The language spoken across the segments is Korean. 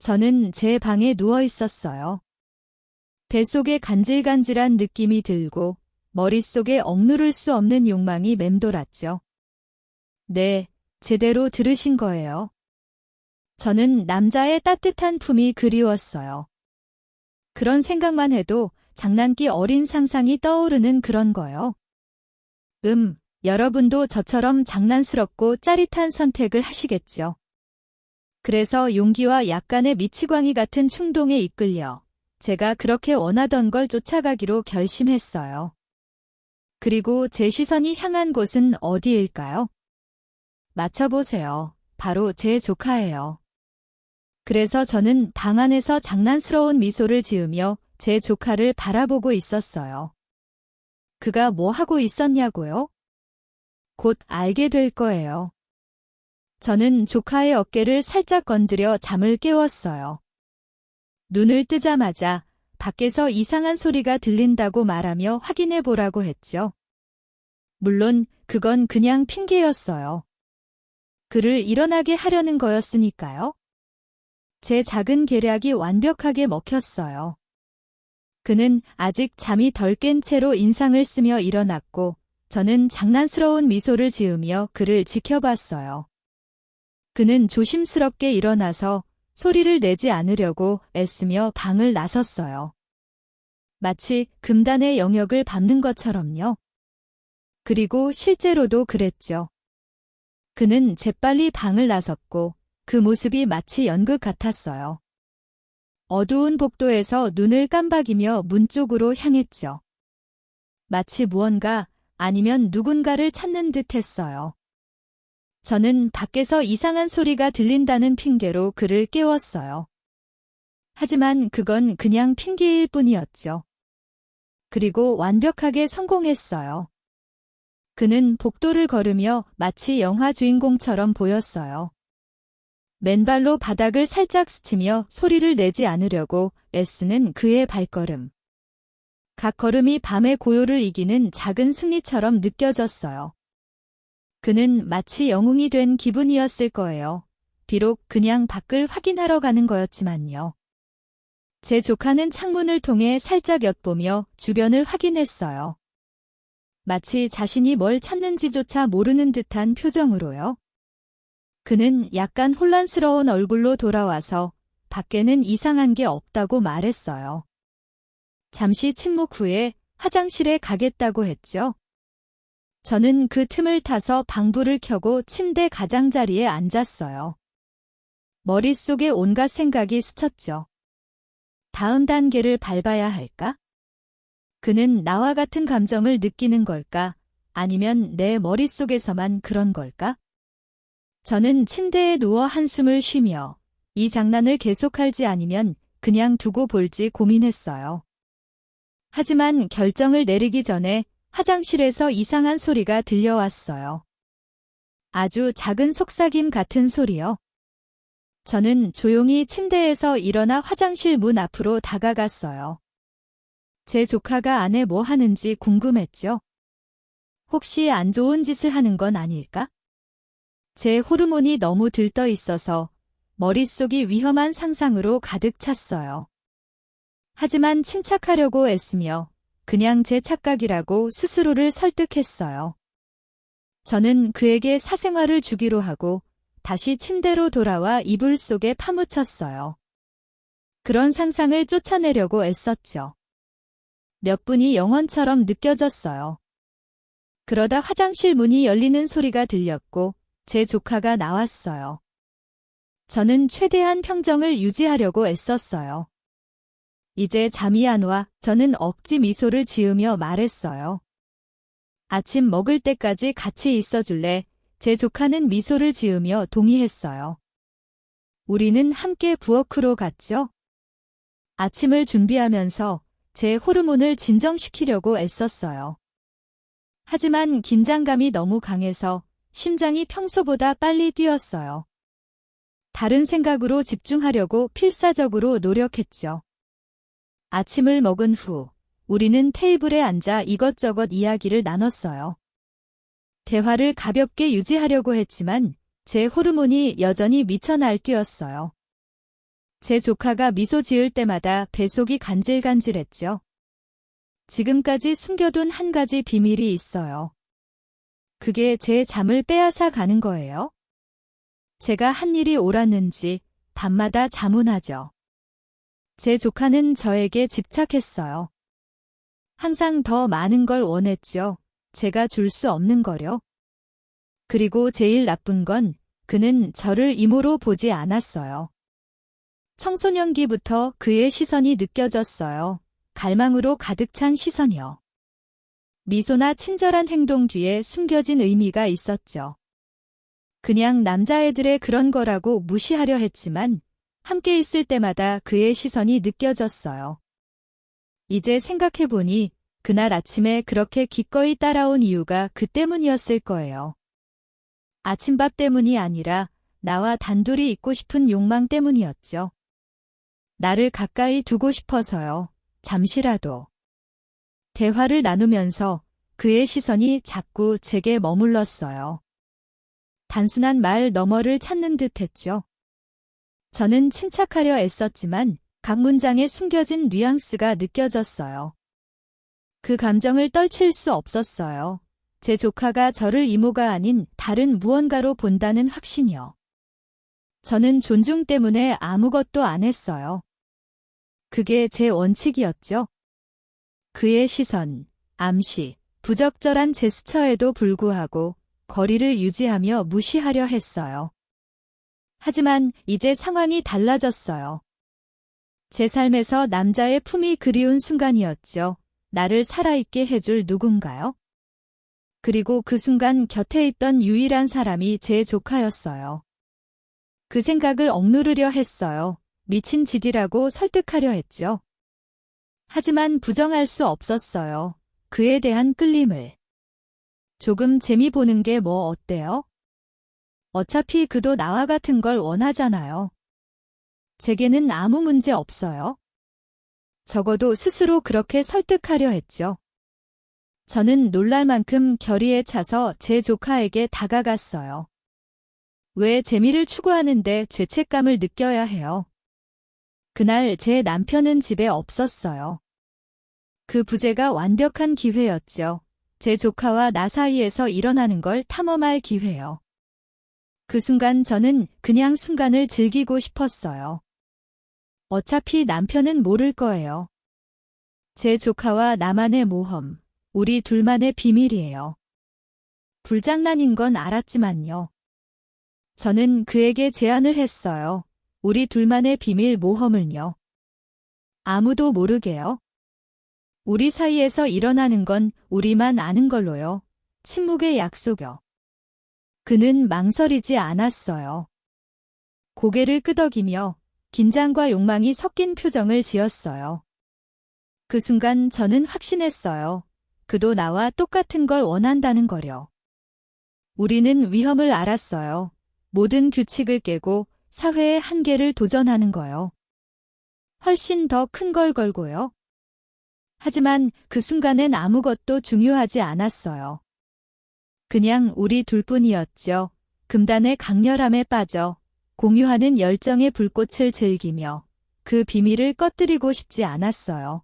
저는 제 방에 누워 있었어요. 뱃속에 간질간질한 느낌이 들고 머릿속에 억누를 수 없는 욕망이 맴돌았죠. 네, 제대로 들으신 거예요. 저는 남자의 따뜻한 품이 그리웠어요. 그런 생각만 해도 장난기 어린 상상이 떠오르는 그런 거요. 음, 여러분도 저처럼 장난스럽고 짜릿한 선택을 하시겠죠. 그래서 용기와 약간의 미치광이 같은 충동에 이끌려 제가 그렇게 원하던 걸 쫓아가기로 결심했어요. 그리고 제 시선이 향한 곳은 어디일까요? 맞춰보세요. 바로 제 조카예요. 그래서 저는 방 안에서 장난스러운 미소를 지으며 제 조카를 바라보고 있었어요. 그가 뭐 하고 있었냐고요? 곧 알게 될 거예요. 저는 조카의 어깨를 살짝 건드려 잠을 깨웠어요. 눈을 뜨자마자 밖에서 이상한 소리가 들린다고 말하며 확인해 보라고 했죠. 물론 그건 그냥 핑계였어요. 그를 일어나게 하려는 거였으니까요. 제 작은 계략이 완벽하게 먹혔어요. 그는 아직 잠이 덜 깬 채로 인상을 쓰며 일어났고 저는 장난스러운 미소를 지으며 그를 지켜봤어요. 그는 조심스럽게 일어나서 소리를 내지 않으려고 애쓰며 방을 나섰어요. 마치 금단의 영역을 밟는 것처럼요. 그리고 실제로도 그랬죠. 그는 재빨리 방을 나섰고 그 모습이 마치 연극 같았어요. 어두운 복도에서 눈을 깜박이며 문 쪽으로 향했죠. 마치 무언가 아니면 누군가를 찾는 듯 했어요. 저는 밖에서 이상한 소리가 들린다는 핑계로 그를 깨웠어요. 하지만 그건 그냥 핑계일 뿐이었죠. 그리고 완벽하게 성공했어요. 그는 복도를 걸으며 마치 영화 주인공처럼 보였어요. 맨발로 바닥을 살짝 스치며 소리를 내지 않으려고 애쓰는 그의 발걸음. 각 걸음이 밤의 고요를 이기는 작은 승리처럼 느껴졌어요. 그는 마치 영웅이 된 기분이었을 거예요. 비록 그냥 밖을 확인하러 가는 거였지만요. 제 조카는 창문을 통해 살짝 엿보며 주변을 확인했어요. 마치 자신이 뭘 찾는지조차 모르는 듯한 표정으로요. 그는 약간 혼란스러운 얼굴로 돌아와서 밖에는 이상한 게 없다고 말했어요. 잠시 침묵 후에 화장실에 가겠다고 했죠. 저는 그 틈을 타서 방불을 켜고 침대 가장자리에 앉았어요. 머릿속에 온갖 생각이 스쳤죠. 다음 단계를 밟아야 할까? 그는 나와 같은 감정을 느끼는 걸까? 아니면 내 머릿속에서만 그런 걸까? 저는 침대에 누워 한숨을 쉬며 이 장난을 계속할지 아니면 그냥 두고 볼지 고민했어요. 하지만 결정을 내리기 전에 화장실에서 이상한 소리가 들려왔어요. 아주 작은 속삭임 같은 소리요. 저는 조용히 침대에서 일어나 화장실 문 앞으로 다가갔어요. 제 조카가 안에 뭐 하는지 궁금했죠. 혹시 안 좋은 짓을 하는 건 아닐까? 제 호르몬이 너무 들떠 있어서 머릿속이 위험한 상상으로 가득 찼어요. 하지만 침착하려고 애쓰며 그냥 제 착각이라고 스스로를 설득했어요. 저는 그에게 사생활을 주기로 하고 다시 침대로 돌아와 이불 속에 파묻혔어요. 그런 상상을 쫓아내려고 애썼죠. 몇 분이 영원처럼 느껴졌어요. 그러다 화장실 문이 열리는 소리가 들렸고 제 조카가 나왔어요. 저는 최대한 평정을 유지하려고 애썼어요. 이제 잠이 안 와 저는 억지 미소를 지으며 말했어요. 아침 먹을 때까지 같이 있어 줄래? 제 조카는 미소를 지으며 동의했어요. 우리는 함께 부엌으로 갔죠. 아침을 준비하면서 제 호르몬을 진정시키려고 애썼어요. 하지만 긴장감이 너무 강해서 심장이 평소보다 빨리 뛰었어요. 다른 생각으로 집중하려고 필사적으로 노력했죠. 아침을 먹은 후 우리는 테이블에 앉아 이것저것 이야기를 나눴어요. 대화를 가볍게 유지하려고 했지만 제 호르몬이 여전히 미쳐 날뛰었어요. 제 조카가 미소 지을 때마다 뱃속이 간질간질했죠. 지금까지 숨겨둔 한 가지 비밀이 있어요. 그게 제 잠을 빼앗아 가는 거예요. 제가 한 일이 옳았는지 밤마다 자문하죠. 제 조카는 저에게 집착했어요. 항상 더 많은 걸 원했죠. 제가 줄 수 없는 거요. 그리고 제일 나쁜 건 그는 저를 이모로 보지 않았어요. 청소년기부터 그의 시선이 느껴졌어요. 갈망으로 가득 찬 시선이요. 미소나 친절한 행동 뒤에 숨겨진 의미가 있었죠. 그냥 남자애들의 그런 거라고 무시하려 했지만 함께 있을 때마다 그의 시선이 느껴졌어요. 이제 생각해보니 그날 아침에 그렇게 기꺼이 따라온 이유가 그 때문이었을 거예요. 아침밥 때문이 아니라 나와 단둘이 있고 싶은 욕망 때문이었죠. 나를 가까이 두고 싶어서요. 잠시라도. 대화를 나누면서 그의 시선이 자꾸 제게 머물렀어요. 단순한 말 너머를 찾는 듯 했죠. 저는 침착하려 애썼지만 각 문장에 숨겨진 뉘앙스가 느껴졌어요. 그 감정을 떨칠 수 없었어요. 제 조카가 저를 이모가 아닌 다른 무언가로 본다는 확신이요. 저는 존중 때문에 아무것도 안 했어요. 그게 제 원칙이었죠. 그의 시선, 암시, 부적절한 제스처에도 불구하고 거리를 유지하며 무시하려 했어요. 하지만 이제 상황이 달라졌어요. 제 삶에서 남자의 품이 그리운 순간이었죠. 나를 살아있게 해줄 누군가요? 그리고 그 순간 곁에 있던 유일한 사람이 제 조카였어요. 그 생각을 억누르려 했어요. 미친 짓이라고 설득하려 했죠. 하지만 부정할 수 없었어요. 그에 대한 끌림을. 조금 재미 보는 게 뭐 어때요? 어차피 그도 나와 같은 걸 원하잖아요. 제게는 아무 문제 없어요. 적어도 스스로 그렇게 설득하려 했죠. 저는 놀랄 만큼 결의에 차서 제 조카에게 다가갔어요. 왜 재미를 추구하는데 죄책감을 느껴야 해요? 그날 제 남편은 집에 없었어요. 그 부재가 완벽한 기회였죠. 제 조카와 나 사이에서 일어나는 걸 탐험할 기회요. 그 순간 저는 그냥 순간을 즐기고 싶었어요. 어차피 남편은 모를 거예요. 제 조카와 나만의 모험, 우리 둘만의 비밀이에요. 불장난인 건 알았지만요. 저는 그에게 제안을 했어요. 우리 둘만의 비밀 모험을요. 아무도 모르게요. 우리 사이에서 일어나는 건 우리만 아는 걸로요. 침묵의 약속요. 그는 망설이지 않았어요. 고개를 끄덕이며 긴장과 욕망이 섞인 표정을 지었어요. 그 순간 저는 확신했어요. 그도 나와 똑같은 걸 원한다는 거려. 우리는 위험을 알았어요. 모든 규칙을 깨고 사회의 한계를 도전하는 거요. 훨씬 더 큰 걸 걸고요. 하지만 그 순간엔 아무것도 중요하지 않았어요. 그냥 우리 둘뿐이었죠. 금단의 강렬함에 빠져 공유하는 열정의 불꽃을 즐기며 그 비밀을 꺼뜨리고 싶지 않았어요.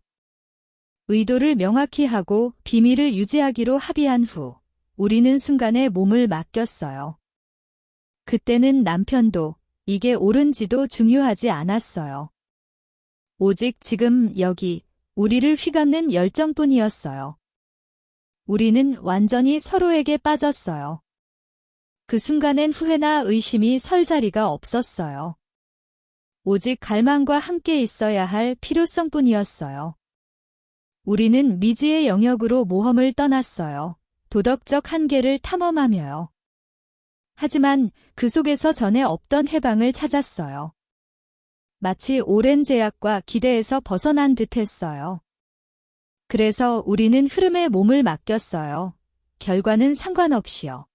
의도를 명확히 하고 비밀을 유지하기로 합의한 후 우리는 순간에 몸을 맡겼어요. 그때는 남편도 이게 옳은지도 중요하지 않았어요. 오직 지금 여기 우리를 휘감는 열정뿐이었어요. 우리는 완전히 서로에게 빠졌어요. 그 순간엔 후회나 의심이 설 자리가 없었어요. 오직 갈망과 함께 있어야 할 필요성뿐이었어요. 우리는 미지의 영역으로 모험을 떠났어요. 도덕적 한계를 탐험하며요. 하지만 그 속에서 전에 없던 해방을 찾았어요. 마치 오랜 제약과 기대에서 벗어난 듯 했어요. 그래서 우리는 흐름에 몸을 맡겼어요. 결과는 상관없이요.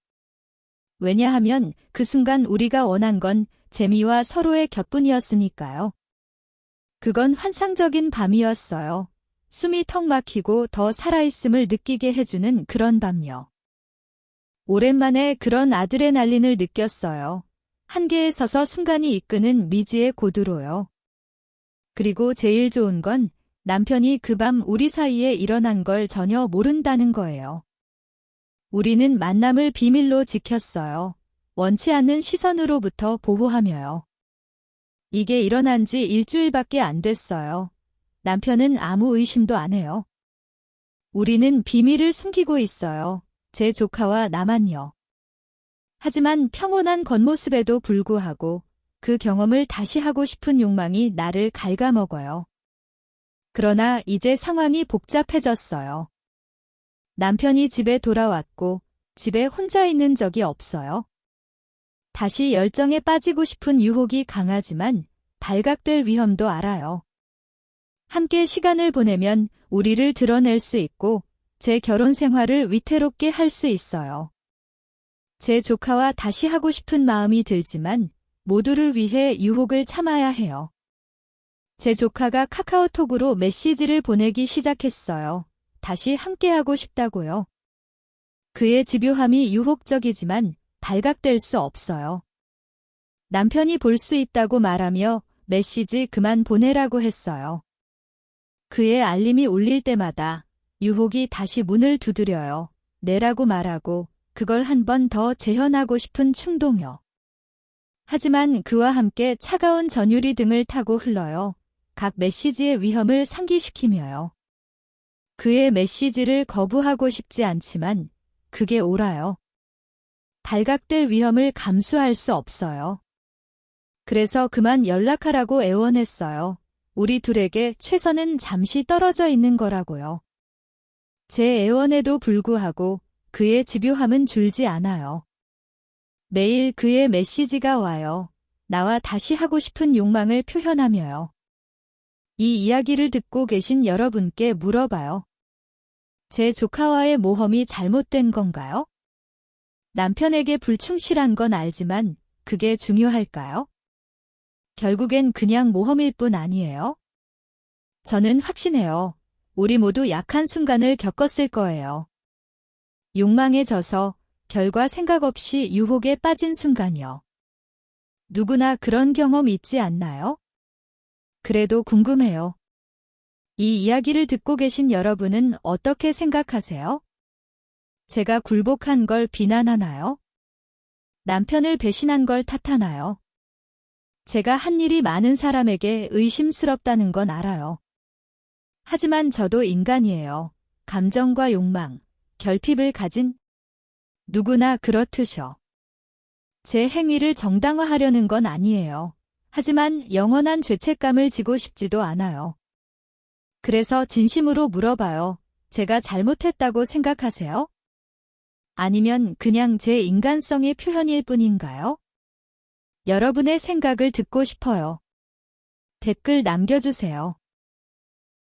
왜냐하면 그 순간 우리가 원한 건 재미와 서로의 곁뿐이었으니까요. 그건 환상적인 밤이었어요. 숨이 턱 막히고 더 살아있음을 느끼게 해주는 그런 밤요. 오랜만에 그런 아드레날린을 느꼈어요. 한계에 서서 순간이 이끄는 미지의 고도로요. 그리고 제일 좋은 건 남편이 그 밤 우리 사이에 일어난 걸 전혀 모른다는 거예요. 우리는 만남을 비밀로 지켰어요. 원치 않는 시선으로부터 보호하며요. 이게 일어난 지 일주일밖에 안 됐어요. 남편은 아무 의심도 안 해요. 우리는 비밀을 숨기고 있어요. 제 조카와 나만요. 하지만 평온한 겉모습에도 불구하고 그 경험을 다시 하고 싶은 욕망이 나를 갉아먹어요. 그러나 이제 상황이 복잡해졌어요. 남편이 집에 돌아왔고 집에 혼자 있는 적이 없어요. 다시 열정에 빠지고 싶은 유혹이 강하지만 발각될 위험도 알아요. 함께 시간을 보내면 우리를 드러낼 수 있고 제 결혼 생활을 위태롭게 할 수 있어요. 제 조카와 다시 하고 싶은 마음이 들지만 모두를 위해 유혹을 참아야 해요. 제 조카가 카카오톡으로 메시지를 보내기 시작했어요. 다시 함께하고 싶다고요. 그의 집요함이 유혹적이지만 발각될 수 없어요. 남편이 볼 수 있다고 말하며 메시지 그만 보내라고 했어요. 그의 알림이 울릴 때마다 유혹이 다시 문을 두드려요. 내라고 말하고 그걸 한 번 더 재현하고 싶은 충동요. 하지만 그와 함께 차가운 전율이 등을 타고 흘러요. 각 메시지의 위험을 상기시키며요. 그의 메시지를 거부하고 싶지 않지만 그게 옳아요. 발각될 위험을 감수할 수 없어요. 그래서 그만 연락하라고 애원했어요. 우리 둘에게 최선은 잠시 떨어져 있는 거라고요. 제 애원에도 불구하고 그의 집요함은 줄지 않아요. 매일 그의 메시지가 와요. 나와 다시 하고 싶은 욕망을 표현하며요. 이 이야기를 듣고 계신 여러분께 물어봐요. 제 조카와의 모험이 잘못된 건가요? 남편에게 불충실한 건 알지만 그게 중요할까요? 결국엔 그냥 모험일 뿐 아니에요. 저는 확신해요. 우리 모두 약한 순간을 겪었을 거예요. 욕망에 져서 결과 생각 없이 유혹에 빠진 순간이요. 누구나 그런 경험 있지 않나요? 그래도 궁금해요. 이 이야기를 듣고 계신 여러분은 어떻게 생각하세요? 제가 굴복한 걸 비난하나요? 남편을 배신한 걸 탓하나요? 제가 한 일이 많은 사람에게 의심스럽다는 건 알아요. 하지만 저도 인간이에요. 감정과 욕망, 결핍을 가진 누구나 그렇듯이요. 제 행위를 정당화하려는 건 아니에요. 하지만 영원한 죄책감을 지고 싶지도 않아요. 그래서 진심으로 물어봐요. 제가 잘못했다고 생각하세요? 아니면 그냥 제 인간성의 표현일 뿐인가요? 여러분의 생각을 듣고 싶어요. 댓글 남겨주세요.